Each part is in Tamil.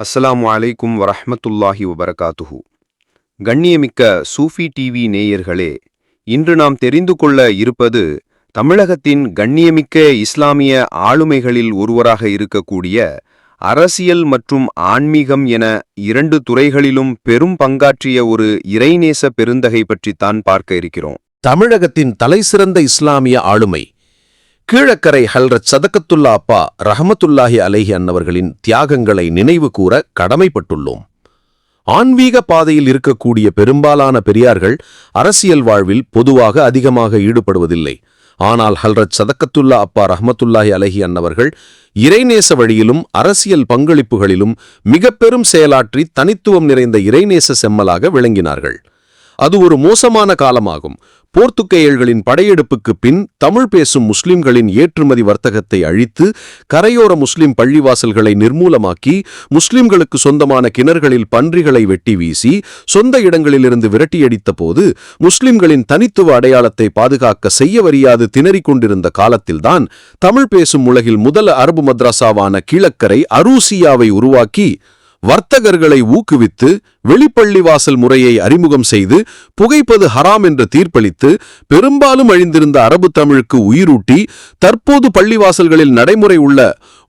அஸ்லாம் வலைக்கும் வரஹமத்துல்லாஹி வபரகாத்துஹு. கண்ணியமிக்க சூஃபி டிவி நேயர்களே இன்று நாம் தெரிந்து கொள்ள இருப்பது தமிழகத்தின் கண்ணியமிக்க இஸ்லாமிய ஆளுமைகளில் ஒருவராக இருக்கக்கூடிய அரசியல் மற்றும் ஆன்மீகம் என இரண்டு துறைகளிலும் பெரும் பங்காற்றிய ஒரு இறைநேச பெருந்தகை பற்றித்தான் பார்க்க இருக்கிறோம். தமிழகத்தின் தலைசிறந்த இஸ்லாமிய ஆளுமை கீழக்கரை ஹல்ரத் சதக்கத்துல்லா அப்பா ரஹமத்துல்லாஹி அலைஹி அன்னவர்களின் தியாகங்களை நினைவு கூற கடமைப்பட்டுள்ளோம். ஆன்மீக பாதையில் இருக்கக்கூடிய பெரும்பாலான பெரியார்கள் அரசியல் வாழ்வில் பொதுவாக அதிகமாக ஈடுபடுவதில்லை. ஆனால் ஹல்ரத் சதக்கத்துல்லா அப்பா ரஹமத்துல்லாஹி அலஹி அன்னவர்கள் இறைநேச வழியிலும் அரசியல் பங்களிப்புகளிலும் மிக பெரும் செயலாற்றி தனித்துவம் நிறைந்த இறைநேச செம்மலாக விளங்கினார்கள். அது ஒரு மோசமான காலமாகும். போர்த்துகேயர்களின் படையெடுப்புக்கு பின் தமிழ் பேசும் முஸ்லிம்களின் ஏற்றுமதி வர்த்தகத்தை அழித்து கரையோர முஸ்லிம் பள்ளிவாசல்களை நிர்மூலமாக்கி முஸ்லிம்களுக்கு சொந்தமான கிணறுகளில் பன்றிகளை வெட்டி வீசி சொந்த இடங்களிலிருந்து விரட்டியடித்த போது முஸ்லிம்களின் தனித்துவ அடையாளத்தை பாதுகாக்க செய்யவறியாது திணறிக் கொண்டிருந்த காலத்தில்தான் தமிழ் பேசும் உலகில் முதல் அரபு மദ്രാസാவான கிழக்கரை அரூசியாவை உருவாக்கி வர்த்தகர்களை ஊக்குவித்து வெளிப்பள்ளிவாசல் முறையை அறிமுகம் செய்து புகைப்பது ஹராம் என்று தீர்ப்பளித்து பெரும்பாலும் அழிந்திருந்த அரபு தமிழுக்கு உயிரூட்டி தற்போது பள்ளிவாசல்களில் நடைமுறை உள்ள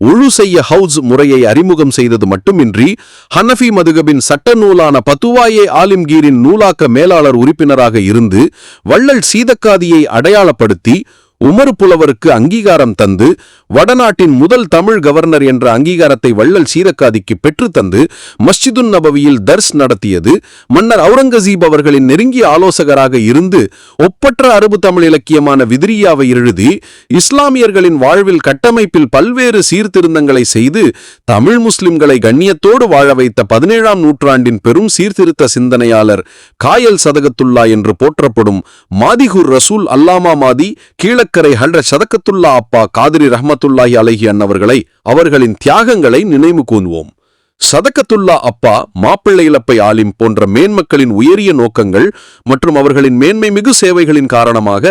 ஒழு செய்ய ஹவுஸ் முறையை அறிமுகம் செய்தது மட்டுமின்றி ஹனஃபி மதுகபின் சட்ட நூலான பத்துவாயே ஆலிம்கீரின் நூலாக்க மேலாளர் உறுப்பினராக இருந்து வள்ளல் சீதக்காதியை அடையாளப்படுத்தி உமர் புலவருக்கு அங்கீகாரம் தந்து வடநாட்டின் முதல் தமிழ் கவர்னர் என்ற அங்கீகாரத்தை வள்ளல் சீரக்காதிக்கு பெற்றுத்தந்து மஸ்ஜிதுன் நபவியில் தர்ஸ் நடத்தியது. மன்னர் அவுரங்கசீப் அவர்களின் நெருங்கிய ஆலோசகராக இருந்து ஒப்பற்ற அரபு தமிழ் இலக்கியமான விதிரியாவை எழுதி இஸ்லாமியர்களின் வாழ்வில் கட்டமைப்பில் பல்வேறு சீர்திருத்தங்களை செய்து தமிழ் முஸ்லிம்களை கண்ணியத்தோடு வாழ வைத்த பதினேழாம் நூற்றாண்டின் பெரும் சீர்திருத்த சிந்தனையாளர் காயல் சதகத்துல்லா என்று போற்றப்படும் மாதிகுர் ரசூல் அல்லாமா மாதி கீழக்கரை ஹல்ர சதக்கத்துல்லா அப்பா காதிரி ரஹமத்துல்லாஹி அலைஹி அன்னவர்களை அவர்களின் தியாகங்களை நினைவு கூன்வோம் சதக்கத்துல்லா அப்பா மாப்பிள்ளை இழப்பை ஆலிம் போன்ற மேன்மக்களின் உயரிய நோக்கங்கள் மற்றும் அவர்களின் மேன்மை மிகு சேவைகளின் காரணமாக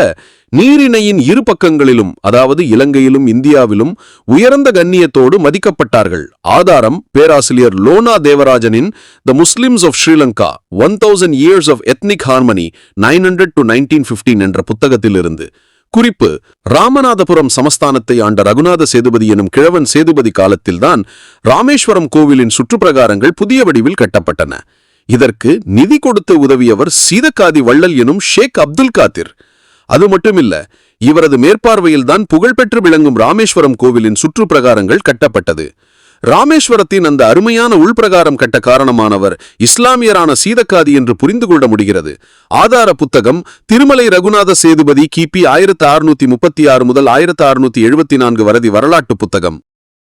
நீரிணையின் இரு பக்கங்களிலும் அதாவது இலங்கையிலும் இந்தியாவிலும் உயர்ந்த கண்ணியத்தோடு மதிக்கப்பட்டார்கள். ஆதாரம் பேராசிரியர் லோனா தேவராஜனின் the Muslims of Sri Lanka one thousand years of ethnic harmony nine hundred to nineteen fifteen என்ற புத்தகத்திலிருந்து. குறிப்பு ராமநாதபுரம் சமஸ்தானத்தை ஆண்ட ரகுநாத சேதுபதி எனும் கிழவன் சேதுபதி காலத்தில்தான் ராமேஸ்வரம் கோவிலின் சுற்றுப்பிரகாரங்கள் புதிய வடிவில் கட்டப்பட்டன. இதற்கு நிதி கொடுத்து உதவியவர் சீதக்காதி வள்ளல் எனும் ஷேக் அப்துல் காத்திர் அது மட்டுமில்ல இவரது மேற்பார்வையில்தான் புகழ்பெற்று விளங்கும் ராமேஸ்வரம் கோவிலின் சுற்றுப்பிரகாரங்கள் கட்டப்பட்டது. ராமேஸ்வரத்தின் அந்த அருமையான உள்பிரகாரம் கட்ட காரணமானவர் இஸ்லாமியரான சீதக்காதி என்று புரிந்து கொள்ள முடிகிறது. ஆதார புத்தகம் திருமலை ரகுநாத சேதுபதி கிபி ஆயிரத்து அறுநூத்தி முப்பத்தி ஆறு முதல் ஆயிரத்து அறுநூத்தி எழுபத்தி நான்கு வரதி வரலாற்று புத்தகம்.